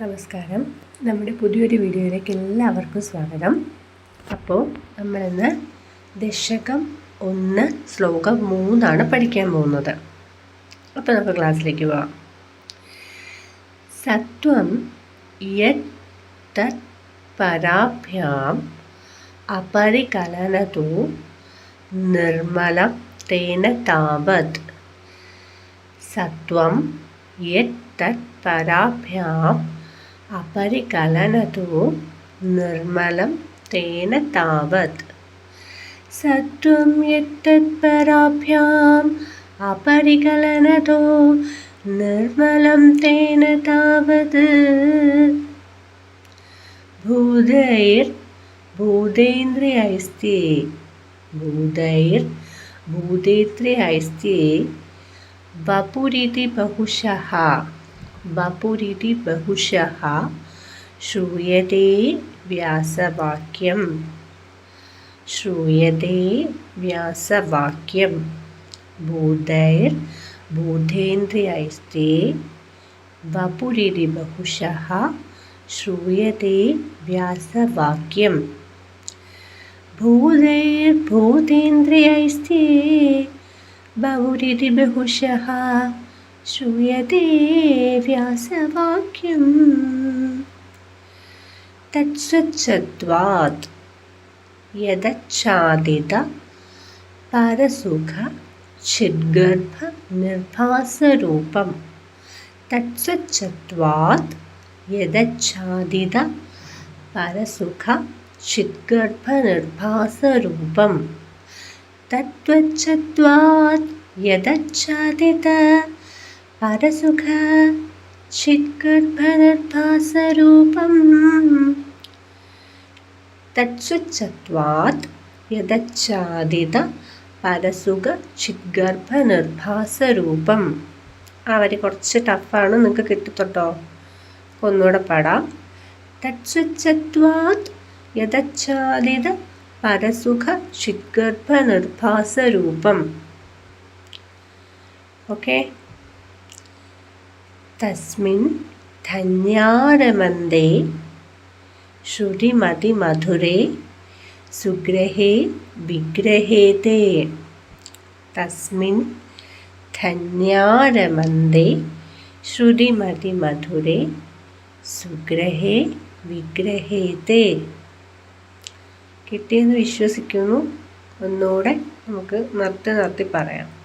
നമസ്കാരം. നമ്മുടെ പുതിയൊരു വീഡിയോയിലേക്ക് എല്ലാവർക്കും സ്വാഗതം. അപ്പോൾ നമ്മളിന്ന് ദശകം ഒന്ന് ശ്ലോകം മൂന്നാണ് പഠിക്കാൻ പോകുന്നത്. അപ്പോൾ നമുക്ക് ക്ലാസ്സിലേക്ക് പോവാം. സത്വം യത് തത് പരാഭ്യാം അപരികലനതു നിർമ്മലം തേന താവത് സത്വം യത് തത് പരാഭ്യാം अपरिकलनतु निर्मलं तेन तावत् सत्त्वं यत्तत्पराभ्याम् अपरिकलनतो निर्मलं तेन तावत् भूतैर्भूतेन्द्रियैस्ते भूतैर्भूतेन्द्रियैस्ते वपुरिति बहुशः വപുരിതി ബഹുശ ശ്രൂയതേ വ്യാസവാക്യം. ശ്രൂയതേ വ്യാസവാക്യം. ഭൂതൈർ ഭൂതേന്ദ്രിയൈസ്തേ വപുരിതി ബഹുശ ശ്രൂയതേ വ്യാസവാക്യം. ഭൂതൈർഭൂതേന്ദ്രിയൈസ്തേ ബഹുരിതി ബഹുശ श्रूयते व्यासवाक्यं तत्सच्चत्वात् यदच्छादित परसुखचिद्गर्भनिर्भासरूपं तत्सच्चत्वात् यदच्छादित परसुखचिद्गर्भनिर्भासरूपं तत्त्वच्छत्वात् यदच्छादित പരസുഖ ചിത്കൃദ്ഭരദ്ഭാസരൂപം തത്സുച്ഛത്വാത് യഥച്ഛാദിത പരസുഖ ചിദ്ഗർഭ നിർഭാസരൂപം അവർ കുറച്ച് ടഫാണ് നിങ്ങൾക്ക് കിട്ടിത്തോട്ടോ. ഒന്നുകൂടെ പാടാം. തത്സുച്ഛത്വാത് യഥച്ഛാദിത പരസുഖ ചിത്ഗർഭനിർഭാസരൂപം ഓക്കേ. തസ്മിൻ ധന്യാരമന്ദേ ശ്രുതിമതിമധുരേ സുഗ്രഹേ വിഗ്രഹേ തേ തസ്മിൻ ധന്യാരമന്ദേ ശ്രുതിമതിമധുരേ സുഗ്രഹേ വിഗ്രഹേ തേ കിട്ടിയെന്ന് വിശ്വസിക്കുന്നു. ഒന്നുകൂടെ നമുക്ക് നിർത്തി നിർത്തി പറയാം.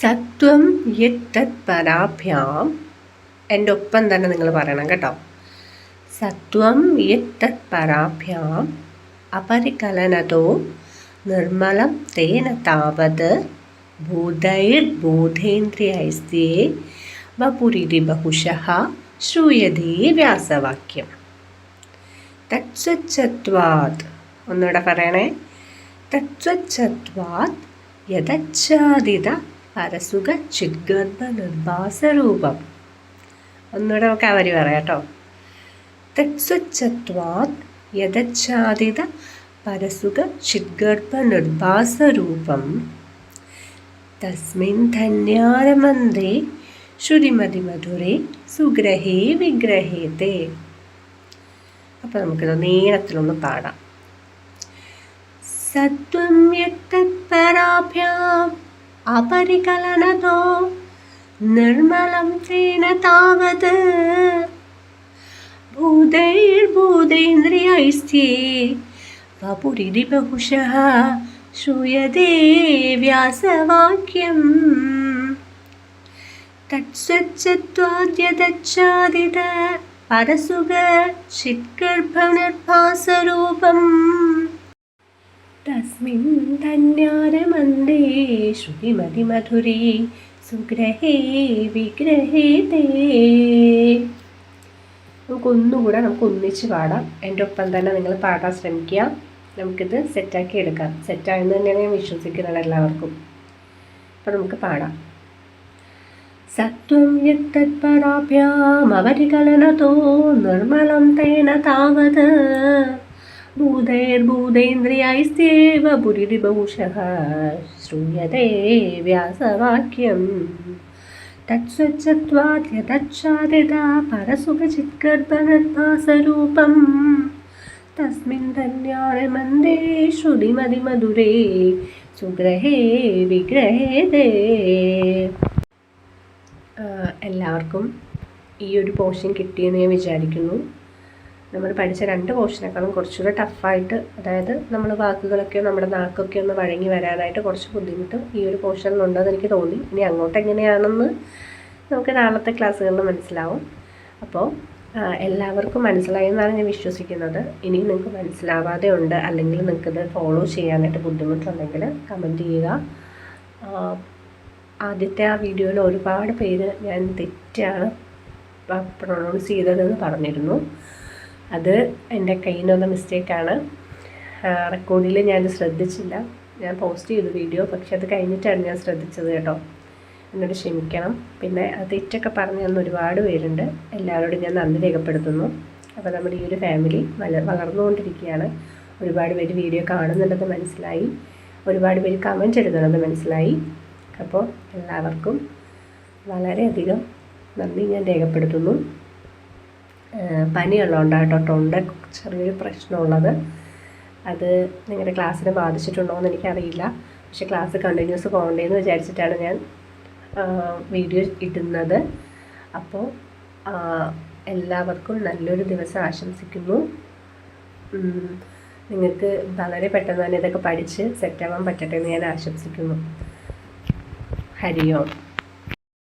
സത്വം യത്തത് പരാഭ്യാം. എന്റെ ഒപ്പം തന്നെ നിങ്ങൾ പറയണം കേട്ടോ. സത്വം യത്തത് പരാഭ്യാം. അപരികലനതോ നിർമ്മലം തേന താവത് ഭൂതൈർബോധേന്ദ്രിയൈസ്തേ വപുരിതി ബഹുശഃ. ശ്രൂയതേ വ്യാസവാക്യം. തത്സത്വാത് ഒന്നുകൂടെ പറയണേ. തത്സത്വാത് യഥച്ഛാദിത പരസുഖ ചിദ്ഗർഭ നിർഭാസരൂപം ഒന്നുകൂടെ നമുക്ക് അവർ പറയാം കേട്ടോ. തത്സ്വച്ഛത്വാത് യഥച്ഛാദിത പരസുഖ ചിദ്ഗർഭ നിർഭാസരൂപം തസ്മിൻ ധന്യാരമന്ദേ ശ്രുതിമതിമധുരേ സുഗ്രഹേ വിഗ്രഹേതേ. അപ്പോൾ നമുക്കിത് നീളത്തിലൊന്ന് പാടാം. സത്വം യത്തത്പരാഭ്യാം अपरिकलनतो निर्मलं तेन तावत् भूतैर्भूतेन्द्रियैस्त्ये वपुरिति बहुशः श्रूयते व्यासवाक्यम् तत्स्वच्छत्वाद्यदच्छादित परसुग चित्गर्भनिर्भासरूपम् तस्मिन् धन्यारमन्दे श्रुतिमतिमधुरे സുഗ്രഹേ വിഗ്രഹേ തേ നമുക്കൊന്നുകൂടെ നമുക്ക് ഒന്നിച്ച് പാടാം എൻ്റെ ഒപ്പം തന്നെ നിങ്ങൾ പാടാൻ ശ്രമിക്കുക നമുക്കിത് സെറ്റാക്കി എടുക്കാം സെറ്റായെന്ന് തന്നെയാണ് ഞാൻ വിശ്വസിക്കുന്നത് എല്ലാവർക്കും അപ്പം നമുക്ക് പാടാം സത്വം യത്തത്പരാഭ്യാമവരികലനതോ നിർമ്മലം തേന താവത് ദേവേർഭൂതേന്ദ്രിയൈസ്തേവ പുരിരിപുഷഃ ശ്രൂയത്തെ വ്യാസവാക്യം. തത്സ്വച്ഛത്വാദ്യതച്ഛാദിതാ പരസുഖചിത്ഗർഭഗർഭാസരൂപം. തസ്മിൻ ധന്യാനമന്ദേ ശ്രുതിമതിമധുരേ. സുഗ്രഹേ വിഗ്രഹേ ദേ എല്ലാവർക്കും ഈ ഒരു പോഷൻ കിട്ടിയെന്ന് ഞാൻ വിചാരിക്കുന്നു. നമ്മൾ പഠിച്ച രണ്ട് പോർഷനേക്കാളും കുറച്ചുകൂടെ ടഫായിട്ട് അതായത് നമ്മൾ വാക്കുകളൊക്കെ നമ്മുടെ നാക്കൊക്കെ ഒന്ന് വഴങ്ങി വരാനായിട്ട് കുറച്ച് ബുദ്ധിമുട്ട് ഈ ഒരു പോർഷനിലുണ്ടെന്ന് എനിക്ക് തോന്നി. ഇനി അങ്ങോട്ട് എങ്ങനെയാണെന്ന് നമുക്ക് നാളത്തെ ക്ലാസ്സുകളിൽ മനസ്സിലാവും. അപ്പോൾ എല്ലാവർക്കും മനസ്സിലായി എന്നാണ് ഞാൻ വിശ്വസിക്കുന്നത്. ഇനി നിങ്ങൾക്ക് മനസ്സിലാവാതെ ഉണ്ട് അല്ലെങ്കിൽ നിങ്ങൾക്കിത് ഫോളോ ചെയ്യാനായിട്ട് ബുദ്ധിമുട്ടുണ്ടെങ്കിൽ കമന്റ് ചെയ്യുക. ആദ്യത്തെ ആ വീഡിയോയിൽ ഒരുപാട് പേര് ഞാൻ തെറ്റാണ് പ്രൊണൗൺസ് ചെയ്തതെന്ന് പറഞ്ഞിരുന്നു. അത് എന്റെ കയ്യിൽ നിന്നുള്ള മിസ്റ്റേക്കാണ് റെക്കോർഡിൽ ഞാൻ ശ്രദ്ധിച്ചില്ല. ഞാൻ പോസ്റ്റ് ചെയ്തു വീഡിയോ പക്ഷെ അത് കഴിഞ്ഞിട്ടാണ് ഞാൻ ശ്രദ്ധിച്ചത് കേട്ടോ. എന്നോട് ക്ഷമിക്കണം. പിന്നെ അത് തെറ്റൊക്കെ പറഞ്ഞു തന്ന ഒരുപാട് പേരുണ്ട്. എല്ലാവരോടും ഞാൻ നന്ദി രേഖപ്പെടുത്തുന്നു. അപ്പോൾ നമ്മുടെ ഈ ഒരു ഫാമിലി വള വളർന്നുകൊണ്ടിരിക്കുകയാണ്. ഒരുപാട് പേര് വീഡിയോ കാണുന്നുണ്ടെന്ന് മനസ്സിലായി. ഒരുപാട് പേര് കമന്റ് എടുക്കുന്നുണ്ടെന്ന് മനസ്സിലായി. അപ്പോൾ എല്ലാവർക്കും വളരെയധികം നന്ദി ഞാൻ രേഖപ്പെടുത്തുന്നു. പനിയുള്ളതുകൊണ്ടാണ് കേട്ടോ തൊണ്ട ചെറിയൊരു പ്രശ്നമുള്ളത്. അത് നിങ്ങളുടെ ക്ലാസ്സിനെ ബാധിച്ചിട്ടുണ്ടോ എന്ന് എനിക്കറിയില്ല. പക്ഷെ ക്ലാസ് കണ്ടിന്യൂസ് പോകണ്ടേന്ന് വിചാരിച്ചിട്ടാണ് ഞാൻ വീഡിയോ ഇടുന്നത്. അപ്പോൾ എല്ലാവർക്കും നല്ലൊരു ദിവസം ആശംസിക്കുന്നു. നിങ്ങൾക്ക് വളരെ പെട്ടെന്ന് തന്നെ ഇതൊക്കെ പഠിച്ച് സെറ്റാവാൻ പറ്റട്ടെ എന്ന് ഞാൻ ആശംസിക്കുന്നു. ഹരി ഓം.